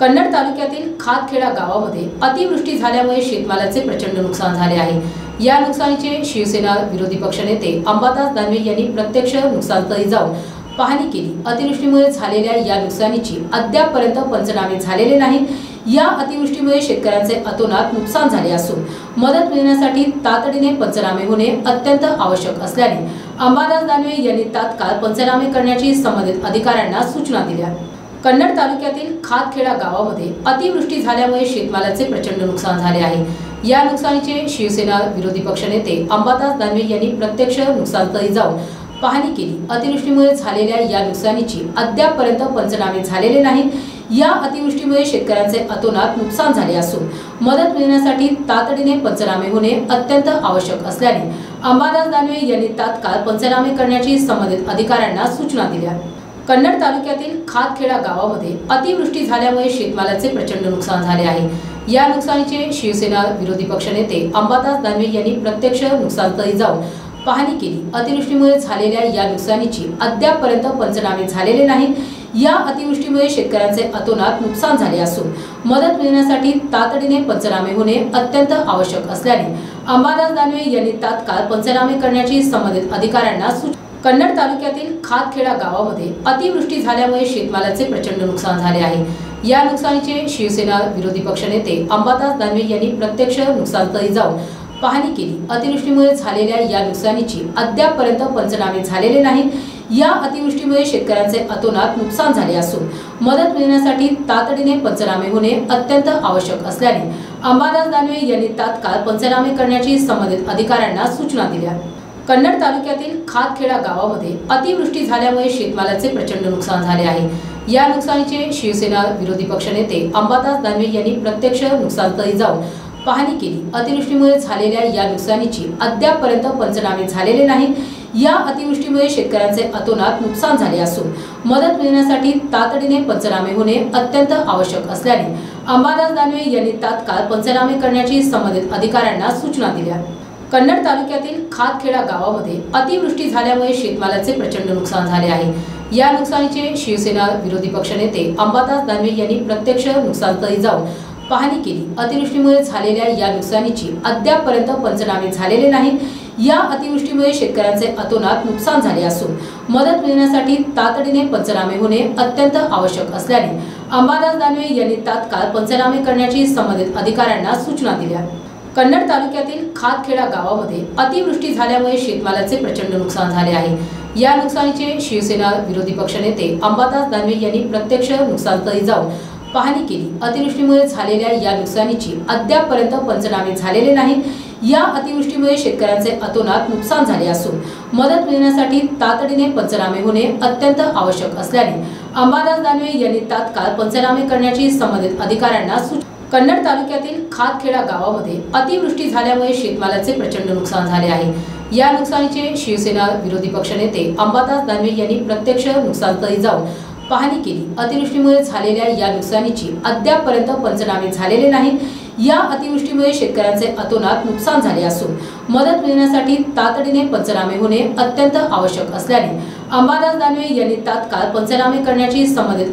कन्नड तालुक्यातील खातखेडा गावामध्ये अतिवृष्टी झाल्यामुळे शेतमालाचे प्रचंड नुकसान झाले आहे. या नुकसानीचे शिवसेना विरोधी पक्षनेते अंबादास दानवे यांनी प्रत्यक्ष नुकसानस्थळी जाऊन पाहणी केली. अतिवृष्टीमुळे झालेल्या या नुकसानीची अद्यापपर्यंत पंचनामे झालेले नाहीत या अतिवृष्टीमुळे शेतकऱ्यांचे अतोनात नुकसान झाले असून मदत मिळण्यासाठी तातडीने पंचनामे होणे अत्यंत आवश्यक असल्याने अंबादास दानवे यांनी तात्काळ पंचनामे करण्याची संबंधित अधिकाऱ्यांना सूचना दिल्या. कन्नड तालुक्यातील खातखेडा गावामध्ये अतिवृष्टी झाल्यामुळे शेतमालाचे प्रचंड नुकसान झाले आहे. या नुकसानीचे शिवसेना विरोधी पक्षनेते अंबादास दानवे यांनी प्रत्यक्ष नुकसानस्थळी जाऊन पाहणी केली. अतिवृष्टीमुळे झालेल्या या नुकसानीची अद्यापपर्यंत पंचनामे झालेले नाहीत. या अतिवृष्टीमुळे शेतकऱ्यांचे अतोनात नुकसान झाले असून मदत मिळण्यासाठी तातडीने पंचनामे होणे अत्यंत आवश्यक असल्याने अंबादास दानवे यांनी तात्काळ पंचनामे करण्याची संबंधित अधिकाऱ्यांना सूचना दिल्या. कन्नड तालुक्यातील खातखेडा गावामध्ये अतिवृष्टी झाल्यामुळे शेतमालाचे प्रचंड नुकसान झाले आहे. या नुकसानीचे शिवसेना विरोधी पक्षनेते अंबादास दानवे यांनी प्रत्यक्ष नुकसानस्थळी जाऊन पाहणी केली. अतिवृष्टीमुळे झालेल्या या नुकसानीची अद्यापपर्यंत पंचनामे झालेले नाहीत. या अतिवृष्टीमुळे शेतकऱ्यांचे अतोनात नुकसान झाले असून मदत मिळण्यासाठी तातडीने पंचनामे होणे अत्यंत आवश्यक असल्याने अंबादास दानवे यांनी तात्काळ पंचनामे करण्याची संबंधित अधिकाऱ्यांना सूचना कन्नड तालुक्यातील खातखेडा गावामध्ये अतिवृष्टी झाल्यामुळे शेतमालाचे प्रचंड नुकसान झाले आहे. या नुकसानीचे शिवसेना विरोधी पक्षनेते अंबादास दानवे यांनी प्रत्यक्ष नुकसानस्थळी जाऊन पाहणी केली. अतिवृष्टीमुळे झालेल्या या नुकसानीची अद्यापपर्यंत पंचनामे झालेले नाहीत. या अतिवृष्टीमुळे शेतकऱ्यांचे अतोनात नुकसान झाले असून मदत मिळण्यासाठी तातडीने पंचनामे होणे अत्यंत आवश्यक असल्याने अंबादास दानवे यांनी तात्काळ पंचनामे करण्याची संबंधित अधिकाऱ्यांना सूचना दिल्या. कन्नड तालुक्यातील खातखेडा गावामध्ये अतिवृष्टी झाल्यामुळे शेतमालाचे प्रचंड नुकसान झाले आहे. या नुकसानीचे शिवसेना विरोधी पक्षनेते अंबादास दानवे यांनी प्रत्यक्ष नुकसानस्थळी जाऊन पाहणी केली. अतिवृष्टीमुळे झालेल्या या नुकसानीची अद्यापपर्यंत पंचनामे झालेले नाहीत. या अतिवृष्टीमुळे शेतकऱ्यांचे अतोनात नुकसान झाले असून मदत मिळण्यासाठी तातडीने पंचनामे होणे अत्यंत आवश्यक असल्याने अंबादास दानवे यांनी तात्काळ पंचनामे करण्याची संबंधित अधिकाऱ्यांना सूचना दिल्या. कन्नड तालुक्यातील खातखेडा गावामध्ये अतिवृष्टी झाल्यामुळे शेतमालाचे प्रचंड नुकसान झाले आहे. या नुकसानीचे शिवसेना विरोधी पक्षनेते अंबादास दानवे यांनी प्रत्यक्ष नुकसानस्थळी जाऊन पाहणी केली. अतिवृष्टीमुळे झालेल्या या नुकसानीची अद्यापपर्यंत पंचनामे झालेले नाहीत. या अतिवृष्टीमुळे शेतकऱ्यांचे अतोनात नुकसान झाले असून मदत मिळण्यासाठी तातडीने पंचनामे होणे अत्यंत आवश्यक असल्याने अंबादास दानवे यांनी तात्काळ पंचनामे करण्याची संबंधित अधिकाऱ्यांना सूचना दिल्या. कन्नड तालुक्यातील खातखेडा गावामध्ये अतिवृष्टी झाल्यामुळे शेतमालाचे प्रचंड नुकसान झाले आहे. या नुकसानीचे शिवसेना विरोधी पक्षनेते अंबादास दानवे यांनी प्रत्यक्ष नुकसानस्थळी जाऊन पाहणी केली. अतिवृष्टीमुळे झालेल्या या नुकसानीची अद्यापपर्यंत पंचनामे झालेले नाहीत. या अतिवृष्टीमुळे शेतकऱ्यांचे अतोनात नुकसान झाले असून मदत मिळण्यासाठी तातडीने पंचनामे होणे अत्यंत आवश्यक असल्याने अंबादास दानवे यांनी तात्काळ पंचनामे करण्याची संबंधित अधिकाऱ्यांना सूचना कन्नड तालुक्यातील खातखेडा गावामध्ये अतिवृष्टी झाल्यामुळे शेतमालाचे प्रचंड नुकसान झाले आहे. या नुकसानीचे शिवसेना विरोधी पक्षनेते अंबादास दानवे यांनी प्रत्यक्ष नुकसानस्थळी जाऊन पाहणी केली. अतिवृष्टीमुळे झालेल्या या नुकसानीची अद्यापपर्यंत पंचनामे झालेले नाहीत. या अतिवृष्टीमुळे शेतकऱ्यांचे अतोनात नुकसान झाले असून मदत मिळण्यासाठी तातडीने पंचनामे होणे अत्यंत आवश्यक असल्याने अंबादास दानवे यांनी तात्काळ पंचनामे करण्याची संबंधित